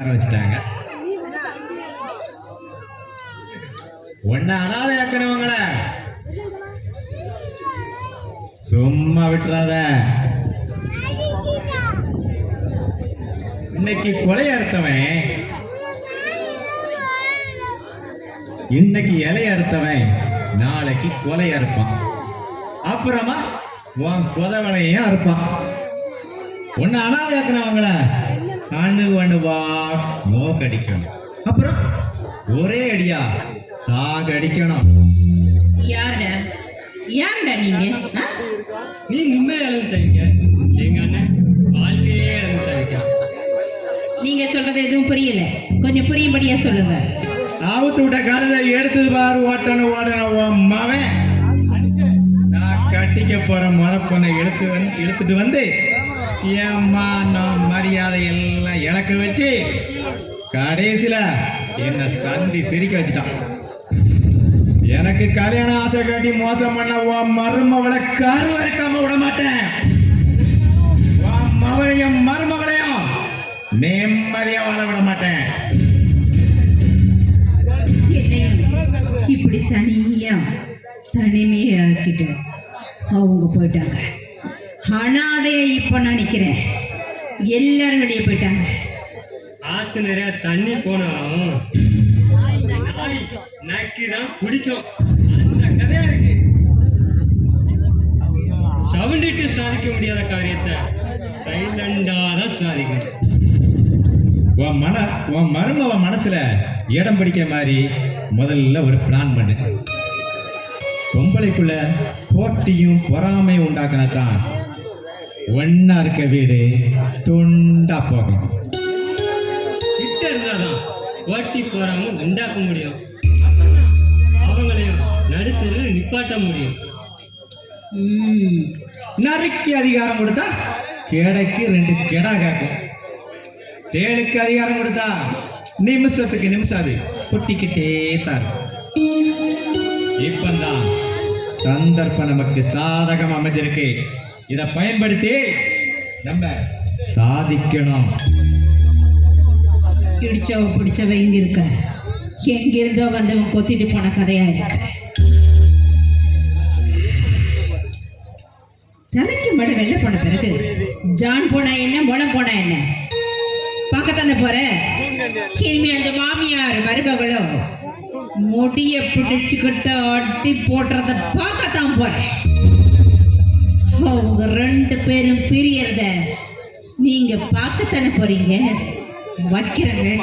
ஆரம்பிச்சிட்டாங்க. ஒன்னு அனாதை ஆக்கிறவங்கள சும்மா விட்டுறாத. இன்னைக்கு கொலை அறுத்தவன் இன்னைக்கு இலை அறுத்தவன் நாளைக்கு கொலை அறுப்பான் அப்புறமா உன் கொதவனையும் அறுப்பான் ஒன்னு அனாதையாக்குனவங்கள அணு அணுவா நோக்கடிக்கணும் அப்புறம்? ஒரே அடியா? சாகடிக்கணும். யாருடா? யாருடா நீங்க? நீ நிம்மதி இழந்து தவிக்க. எங்க அண்ணன் வாழ்க்கையே இழந்து தவிக்க. நீங்க சொல்றது எதுவும் புரியல. கொஞ்சம் புரியும்படியா சொல்லுங்க. ஆவுத்து விட்ட காலையில எடுத்தது பாரு ஓட்டணும் ஓடணும் மவன். நான் கட்டிக்க போற முறப்பொண்ணை இழுத்து வந்து இழுத்துட்டு வந்து ஏம்மா நான் மரியாதை எல்லாம் இலக்க வச்சு கடைசியில என்ன சந்தி சிரிக்க வச்சுட்டான். எனக்கு கல்யாண ஆசை காட்டி மோசம் பண்ண உன் மருமவளை கருவறுக்காம விட மாட்டேன். உன் மவளையும் மருமகளையும் நிம்மதியா வாழ விட மாட்டேன். இப்படி தனியா தனிமையாக்கிட்டு அவங்க போயிட்டாங்க. அனாதையை இப்போ நினைக்கிறேன் எல்லாரும் வெளியே போயிட்டாங்க. ஆத்து நிறைய தண்ணி போனாலும் நாய் நக்கி தான் அந்த கதையா இருக்கு. சவுண்டிட்டு சாதிக்க முடியாத காரியத்தை சைலண்டா தான் சாதிக்கணும். உன் மன உன் மருமவ மனசுல இடம் பிடிக்கிற மாதிரி முதல்ல ஒரு பிளான் பண்ணு. பொம்பளைக்குள்ள போட்டியும் பொறாமையும் உண்டாக்கினதான் ஒன்னா இருக்க வீடு துண்டா போகும். கிட்ட இருந்தாதான் போட்டி போறாம உண்டாக்க முடியும். அவங்களையும் நடுத்தரில் நிப்பாட்ட முடியும். ம். நரிக்கு அதிகாரம் கொடுத்தா கேடைக்கு ரெண்டு கெடா கேட்கும். தேளுக்கு அதிகாரம் கொடுத்தா நிமிஷத்துக்கு நிமிஷம் அது குட்டிக்கிட்டே தான் இப்பந்தான் சந்தர்ப்பம் நமக்கு சாதகம் அமைஞ்சிருக்கு. இதை பயன்படுத்தி நம்ம சாதிக்கணும். இடிச்சவ பிடிச்சவ இங்க இருக்க? எங்கிருந்தோ வந்தவன் கொத்திட்டு போன கதையா இருக்க. தலைக்கு மட வெளில போன பிறகு ஜான் போனா என்ன முளம் போனா என்ன? பார்க்கத்தானே போற? இனிமே அந்த மாமியார் மருமகளும் முடிய பிடிச்சுக்கிட்ட அட்டி போடுறத பார்க்கத்தான் போறேன். உங்க ரெண்டு பேரும் பிரியறத நீங்க பார்க்கத்தானே போறீங்க? வைக்கிறேன்.